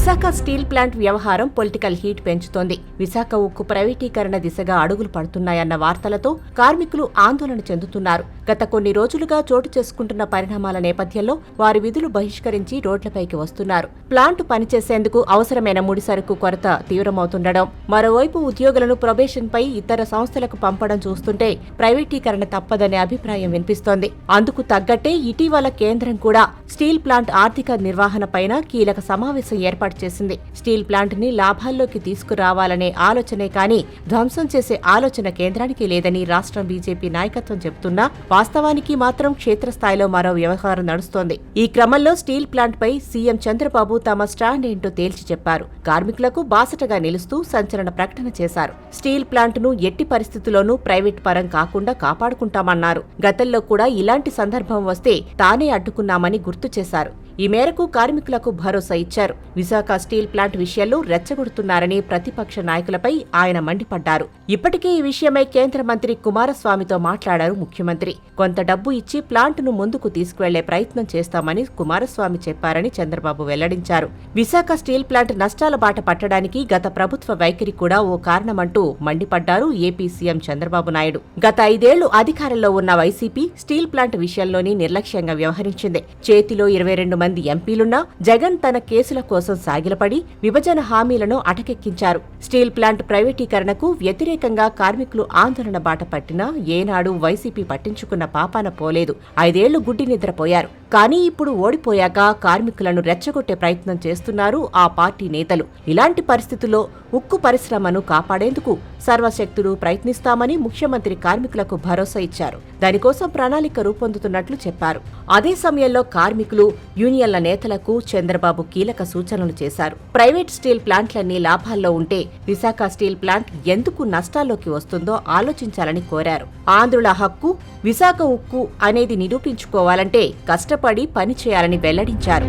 Visakha steel plant వ్యవహారం political heat పెంచుతోంది. విశాఖ ఉక్కు ప్రైవేటీకరణ దిశగా అడుగులు పడుతున్నాయన్న వార్తలతో కార్మికులు ఆందోళన చెందుతున్నారు. గత కొన్ని రోజులుగా చోటు చేసుకుంటున్న పరిణామాల నేపథ్యంలో వారి విధులు బహిష్కరించి రోడ్లపైకి వస్తున్నారు. ప్లాంట్ పనిచేసేందుకు అవసరమైన ముడి సరుకు కొరత తీవ్రమవుతుండడం. మరోవైపు ఉద్యోగులను ప్రొబేషన్ పై ఇతర సంస్థలకు పంపడం చూస్తుంటే ప్రైవేటీకరణ తప్పదనే అభిప్రాయం వినిపిస్తోంది. అందుకు తగ్గట్టే ఇటీవల కేంద్రం కూడా స్టీల్ ప్లాంట్ ఆర్థిక నిర్వహణపైన కీలక సమావేశం ఏర్పాటు చేసింది. స్టీల్ ప్లాంట్ని లాభాల్లోకి తీసుకురావాలనే ఆలోచనే కానీ ధ్వంసం చేసే ఆలోచన కేంద్రానికి లేదని రాష్ట్రం బీజేపీ నాయకత్వం చెబుతున్నా వాస్తవానికి మాత్రం క్షేత్రస్థాయిలో మరో వ్యవహారం నడుస్తోంది. ఈ క్రమంలో స్టీల్ ప్లాంట్ పై సీఎం చంద్రబాబు తమ స్టాండ్ ఏంటో తేల్చి చెప్పారు. కార్మికులకు బాసటగా నిలుస్తూ సంచలన ప్రకటన చేశారు. స్టీల్ ప్లాంట్ను ఎట్టి పరిస్థితుల్లోనూ ప్రైవేట్ పరం కాకుండా కాపాడుకుంటామన్నారు. గతంలో కూడా ఇలాంటి సందర్భం వస్తే తానే అడ్డుకున్నామని గుర్తు చేశారు. ఈ మేరకు కార్మికులకు భరోసా ఇచ్చారు. విశాఖ స్టీల్ ప్లాంట్ విషయంలో రెచ్చగొడుతున్నారని ప్రతిపక్ష నాయకులపై ఆయన మండిపడ్డారు. ఇప్పటికే ఈ విషయమై కేంద్ర మంత్రి కుమారస్వామితో మాట్లాడారు ముఖ్యమంత్రి. కొంత డబ్బు ఇచ్చి ప్లాంట్ను ముందుకు తీసుకువెళ్ళే ప్రయత్నం చేస్తామని కుమారస్వామి చెప్పారని చంద్రబాబు వెల్లడించారు. విశాఖ స్టీల్ ప్లాంట్ నష్టాల బాట పట్టడానికి గత ప్రభుత్వ వైఖరి కూడా ఓ కారణమంటూ మండిపడ్డారు ఏపీ సీఎం చంద్రబాబు నాయుడు. గత ఐదేళ్ళు అధికారంలో ఉన్న వైసీపీ స్టీల్ ప్లాంట్ విషయంలోని నిర్లక్ష్యంగా వ్యవహరించింది. చేతిలో ఇరవై రెండు మంది ఎంపీలున్నా జగన్ తన కేసుల కోసం సాగిలపడి విభజన హామీలను అటకెక్కించారు. స్టీల్ ప్లాంట్ ప్రైవేటీకరణకు వ్యతిరేకంగా కార్మికులు ఆందోళన బాట పట్టినా ఏనాడు వైసీపీ పట్టించుకున్న పాపాన పోలేదు. ఐదేళ్ళు గుడ్డి నిద్రపోయారు. కానీ ఇప్పుడు ఓడిపోయాక కార్మికులను రెచ్చగొట్టే ప్రయత్నం చేస్తున్నారు ఆ పార్టీ నేతలు. ఇలాంటి పరిస్థితుల్లో ఉక్కు పరిశ్రమను కాపాడేందుకు సర్వశక్తులు ప్రయత్నిస్తామని ముఖ్యమంత్రి కార్మికులకు భరోసా ఇచ్చారు. దానికోసం ప్రణాళిక రూపొందుతున్నట్లు చెప్పారు. అదే సమయంలో కార్మికులు యూనియన్ల నేతలకు చంద్రబాబు కీలక సూచనలు చేశారు. ప్రైవేట్ స్టీల్ ప్లాంట్లన్నీ లాభాల్లో ఉంటే విశాఖ స్టీల్ ప్లాంట్ ఎందుకు నష్టాల్లోకి వస్తుందో ఆలోచించాలని కోరారు. ఆంధ్రుల హక్కు విశాఖ ఉక్కు అనేది నిరూపించుకోవాలంటే కష్టపడి పనిచేయాలని వెల్లడించారు.